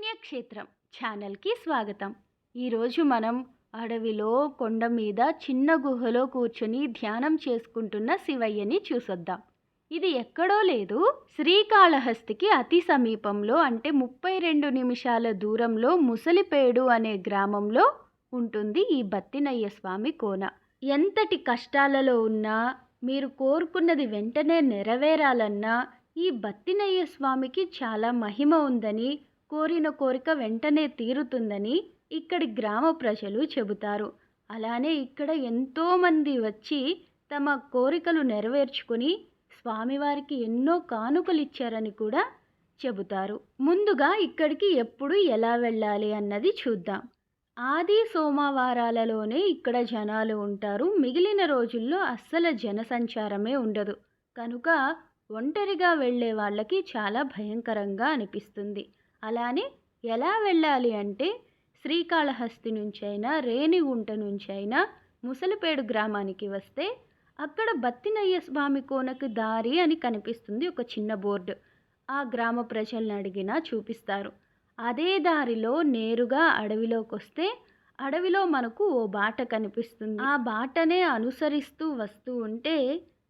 పుణ్యక్షేత్రం ఛానల్కి స్వాగతం. ఈరోజు మనం అడవిలో కొండ మీద చిన్న గుహలో కూర్చుని ధ్యానం చేసుకుంటున్న శివయ్యని చూసొద్దాం. ఇది ఎక్కడో లేదు శ్రీకాళహస్తికి అతి సమీపంలో అంటే ముప్పై రెండు నిమిషాల దూరంలో ముసలిపేడు అనే గ్రామంలో ఉంటుంది ఈ బత్తినయ్య స్వామి కోన. ఎంతటి కష్టాలలో ఉన్నా మీరు కోరుకున్నది వెంటనే నెరవేరాలన్నా ఈ బత్తినయ్య స్వామికి చాలా మహిమ ఉందని కోరిన కోరిక వెంటనే తీరుతుందని ఇక్కడి గ్రామ ప్రజలు చెబుతారు. అలానే ఇక్కడ ఎంతోమంది వచ్చి తమ కోరికలు నెరవేర్చుకుని స్వామివారికి ఎన్నో కానుకలు ఇచ్చారని కూడా చెబుతారు. ముందుగా ఇక్కడికి ఎప్పుడు ఎలా వెళ్ళాలి అన్నది చూద్దాం. ఆది సోమవారాలలోనే ఇక్కడ జనాలు ఉంటారు. మిగిలిన రోజుల్లో అస్సలు జనసంచారమే ఉండదు. కనుక ఒంటరిగా వెళ్ళే వాళ్ళకి చాలా భయంకరంగా అనిపిస్తుంది. అలానే ఎలా వెళ్ళాలి అంటే శ్రీకాళహస్తి నుంచైనా రేణిగుంట నుంచైనా ముసలిపేడు గ్రామానికి వస్తే అక్కడ బత్తినయ్య స్వామి కోనకు దారి అని కనిపిస్తుంది ఒక చిన్న బోర్డు. ఆ గ్రామ ప్రజల్ని అడిగినా చూపిస్తారు. అదే దారిలో నేరుగా అడవిలోకి వస్తే అడవిలో మనకు ఓ బాట కనిపిస్తుంది. ఆ బాటనే అనుసరిస్తూ వస్తూ ఉంటే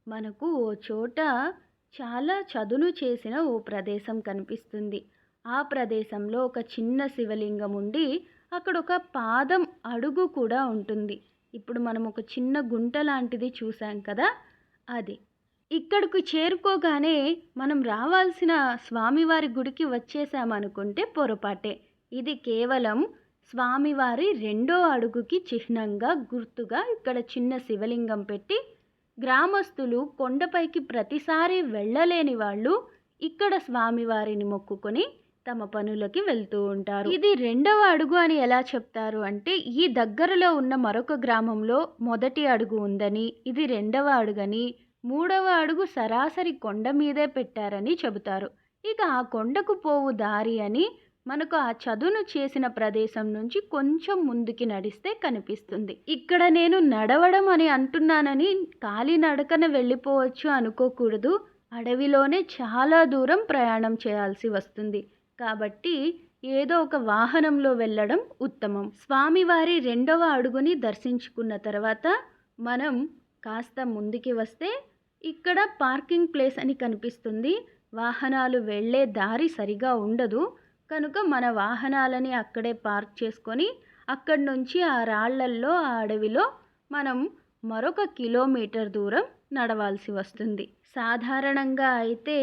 మనకు ఓ చోట చాలా చదును చేసిన ఓ ప్రదేశం కనిపిస్తుంది. ఆ ప్రదేశంలో ఒక చిన్న శివలింగం ఉండి అక్కడ ఒక పాదం అడుగు కూడా ఉంటుంది. ఇప్పుడు మనం ఒక చిన్న గుంట లాంటిది చూసాం కదా? అది. ఇక్కడికి చేరుకోగానే మనం రావాల్సిన స్వామివారి గుడికి వచ్చేసామనుకుంటే పొరపాటే. ఇది కేవలం స్వామివారి రెండో అడుగుకి చిహ్నంగా గుర్తుగా ఇక్కడ చిన్న శివలింగం పెట్టి గ్రామస్తులు కొండపైకి ప్రతిసారి వెళ్ళలేని వాళ్ళు ఇక్కడ స్వామివారిని మొక్కుకొని తమ పనులకి వెళ్తూ ఉంటారు. ఇది రెండవ అడుగు అని ఎలా చెప్తారు అంటే ఈ దగ్గరలో ఉన్న మరొక గ్రామంలో మొదటి అడుగు ఉందని ఇది రెండవ అడుగని మూడవ అడుగు సరాసరి కొండ మీదే పెట్టారని చెబుతారు. ఇక ఆ కొండకు పోవు దారి అని మనకు ఆ చదును చేసిన ప్రదేశం నుంచి కొంచెం ముందుకి నడిస్తే కనిపిస్తుంది. ఇక్కడ నేను నడవడం అని అంటున్నానని కాలినడకన వెళ్ళిపోవచ్చు అనుకోకూడదు. అడవిలోనే చాలా దూరం ప్రయాణం చేయాల్సి వస్తుంది. కాబట్టి ఏదో ఒక వాహనంలో వెళ్ళడం ఉత్తమం. స్వామివారి రెండవ అడుగుని దర్శించుకున్న తర్వాత మనం కాస్త ముందుకి వస్తే ఇక్కడ పార్కింగ్ ప్లేస్ అని కనిపిస్తుంది. వాహనాలు వెళ్ళే దారి సరిగా ఉండదు. కనుక మన వాహనాలని అక్కడే పార్క్ చేసుకొని అక్కడి నుంచి ఆ రాళ్ళల్లో ఆ అడవిలో మనం మరొక కిలోమీటర్ దూరం నడవాల్సి వస్తుంది. సాధారణంగా అయితే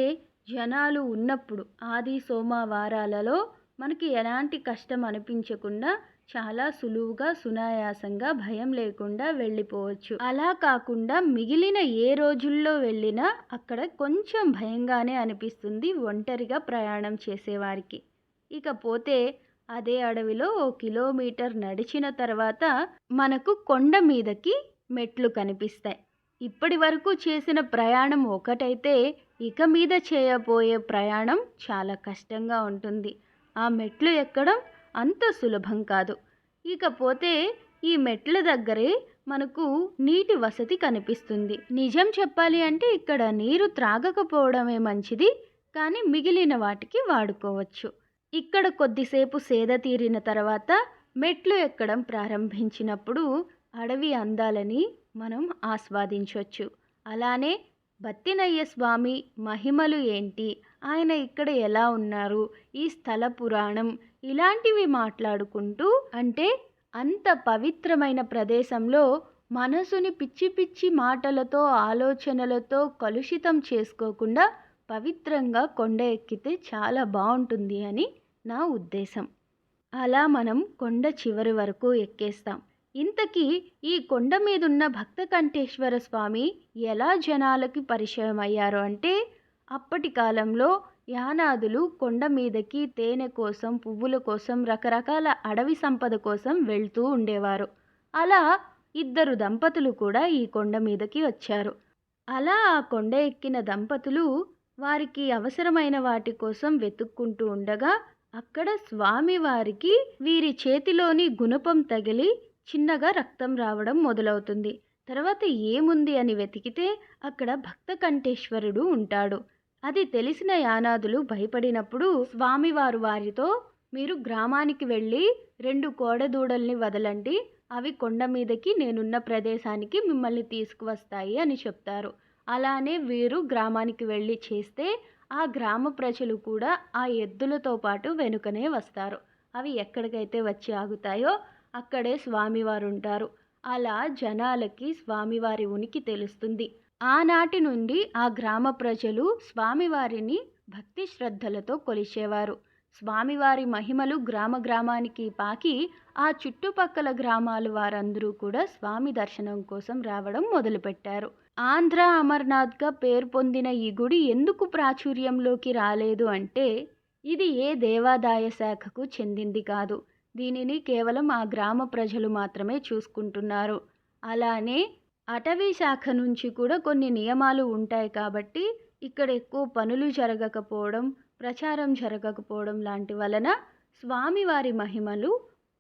జనాలు ఉన్నప్పుడు ఆది సోమవారాలలో మనకి ఎలాంటి కష్టం అనిపించకుండా చాలా సులువుగా సునాయాసంగా భయం లేకుండా వెళ్ళిపోవచ్చు. అలా కాకుండా మిగిలిన ఏ రోజుల్లో వెళ్ళినా అక్కడ కొంచెం భయంగానే అనిపిస్తుంది ఒంటరిగా ప్రయాణం చేసేవారికి. ఇకపోతే అదే అడవిలో ఓ కిలోమీటర్ నడిచిన తర్వాత మనకు కొండ మీదకి మెట్లు కనిపిస్తాయి. ఇప్పటి వరకు చేసిన ప్రయాణం ఒకటైతే ఇక మీద చేయబోయే ప్రయాణం చాలా కష్టంగా ఉంటుంది. ఆ మెట్లు ఎక్కడం అంత సులభం కాదు. ఇకపోతే ఈ మెట్ల దగ్గరే మనకు నీటి వసతి కనిపిస్తుంది. నిజం చెప్పాలి అంటే ఇక్కడ నీరు త్రాగకపోవడమే మంచిది కానీ మిగిలిన వాటికి వాడుకోవచ్చు. ఇక్కడ కొద్దిసేపు సేద తీరిన తర్వాత మెట్లు ఎక్కడం ప్రారంభించినప్పుడు అడవి అందాలని మనం ఆస్వాదించవచ్చు అలానే బత్తినయ్య స్వామి మహిమలు ఏంటి? ఆయన ఇక్కడ ఎలా ఉన్నారు? ఈ స్థల పురాణం ఇలాంటివి మాట్లాడుకుంటూ అంటే అంత పవిత్రమైన ప్రదేశంలో మనసుని పిచ్చి పిచ్చి మాటలతో ఆలోచనలతో కలుషితం చేసుకోకుండా పవిత్రంగా కొండ ఎక్కితే చాలా బాగుంటుంది అని నా ఉద్దేశం. అలా మనం కొండ చివరి వరకు ఎక్కేస్తాం. ఇంతకీ ఈ కొండ మీదున్న భక్త కంఠేశ్వర స్వామి ఎలా జనాలకి పరిచయం అయ్యారు అంటే అప్పటి కాలంలో యానాదులు కొండ మీదకి తేనె కోసం పువ్వుల కోసం రకరకాల అడవి సంపద కోసం వెళ్తూ ఉండేవారు. అలా ఇద్దరు దంపతులు కూడా ఈ కొండ మీదకి వచ్చారు. అలా ఆ కొండ ఎక్కిన దంపతులు వారికి అవసరమైన వాటి కోసం వెతుక్కుంటూ ఉండగా అక్కడ స్వామివారికి వీరి చేతిలోని గుణపం తగిలి చిన్నగా రక్తం రావడం మొదలవుతుంది. తర్వాత ఏముంది అని వెతికితే అక్కడ భక్త కంఠేశ్వరుడు ఉంటాడు. అది తెలిసిన యానాదులు భయపడినప్పుడు స్వామివారు వారితో మీరు గ్రామానికి వెళ్ళి రెండు కోడదూడల్ని వదలండి. అవి కొండ మీదకి నేనున్న ప్రదేశానికి మిమ్మల్ని తీసుకువస్తాయి అని చెప్తారు. అలానే వీరు గ్రామానికి వెళ్ళి చేస్తే ఆ గ్రామ ప్రజలు కూడా ఆ ఎద్దులతో పాటు వెనుకనే వస్తారు. అవి ఎక్కడికైతే వచ్చి ఆగుతాయో అక్కడే స్వామివారు ఉంటారు అలా జనాలకి స్వామివారి ఉనికి తెలుస్తుంది. ఆనాటి నుండి ఆ గ్రామ ప్రజలు స్వామివారిని భక్తి శ్రద్ధలతో కొలిచేవారు. స్వామివారి మహిమలు గ్రామ గ్రామానికి పాకి ఆ చుట్టుపక్కల గ్రామాల వారందరూ కూడా స్వామి దర్శనం కోసం రావడం మొదలుపెట్టారు. ఆంధ్ర అమర్నాథ్గా పేరు పొందిన ఈ గుడి ఎందుకు ప్రాచుర్యంలోకి రాలేదు అంటే ఇది ఏ దేవాదాయ శాఖకు చెందింది కాదు. దీనిని కేవలం ఆ గ్రామ ప్రజలు మాత్రమే చూసుకుంటున్నారు. అలానే అటవీ శాఖ నుంచి కూడా కొన్ని నియమాలు ఉంటాయి కాబట్టి ఇక్కడ ఎక్కువ పనులు జరగకపోవడం ప్రచారం జరగకపోవడం లాంటి వలన స్వామివారి మహిమలు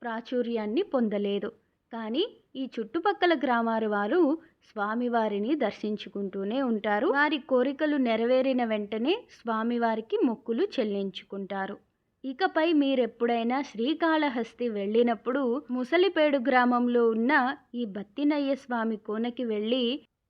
ప్రాచుర్యాన్ని పొందలేదు. కానీ ఈ చుట్టుపక్కల గ్రామాల వారు స్వామివారిని దర్శించుకుంటూనే ఉంటారు. వారి కోరికలు నెరవేరిన వెంటనే స్వామివారికి మొక్కులు చెల్లించుకుంటారు. ఇకపై మీరెప్పుడైనా శ్రీకాళహస్తి వెళ్ళినప్పుడు ముసలిపేడు గ్రామంలో ఉన్న ఈ బత్తినయ్య స్వామి కోనకి వెళ్ళి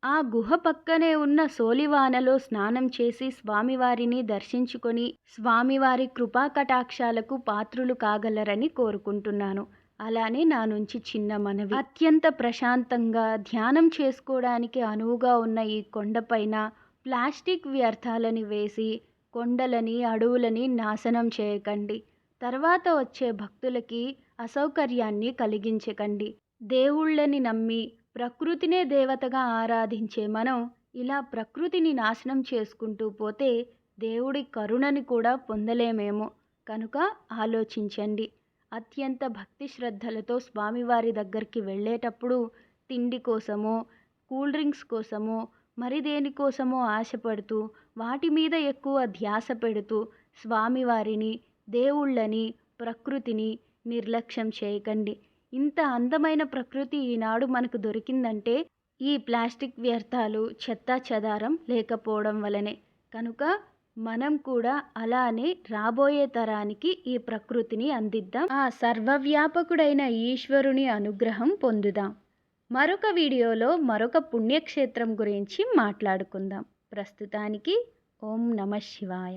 ఆ గుహ పక్కనే ఉన్న సోలివానలో స్నానం చేసి స్వామివారిని దర్శించుకొని స్వామివారి కృపా కటాక్షాలకు పాత్రులు కాగలరని కోరుకుంటున్నాను. అలానే నా నుంచి చిన్న మనవి. అత్యంత ప్రశాంతంగా ధ్యానం చేసుకోవడానికి అనువుగా ఉన్న ఈ కొండపైన ప్లాస్టిక్ వ్యర్థాలని వేసి కొండలని అడవులని నాశనం చేయకండి. తర్వాత వచ్చే భక్తులకి అసౌకర్యాన్ని కలిగించకండి. దేవుళ్ళని నమ్మి ప్రకృతినే దేవతగా ఆరాధించే మనం ఇలా ప్రకృతిని నాశనం చేసుకుంటూ పోతే దేవుడి కరుణని కూడా పొందలేమేమో. కనుక ఆలోచించండి. అత్యంత భక్తి శ్రద్ధలతో స్వామివారి దగ్గరికి వెళ్ళేటప్పుడు తిండి కోసమో కూల్ డ్రింక్స్ కోసమో మరి దేనికోసమో ఆశపడుతూ వాటి మీద ఎక్కువ ధ్యాస పెడుతూ స్వామివారిని దేవుళ్ళని ప్రకృతిని నిర్లక్ష్యం చేయకండి. ఇంత అందమైన ప్రకృతి ఈనాడు మనకు దొరికిందంటే ఈ ప్లాస్టిక్ వ్యర్థాలు చెత్త చెదారం లేకపోవడం వలనే. కనుక మనం కూడా అలానే రాబోయే తరానికి ఈ ప్రకృతిని అందిద్దాం. ఆ సర్వవ్యాపకుడైన ఈశ్వరుని అనుగ్రహం పొందుదాం. మరొక వీడియోలో మరొక పుణ్యక్షేత్రం గురించి మాట్లాడుకుందాం. ప్రస్తుతానికి ఓం నమ శివాయ.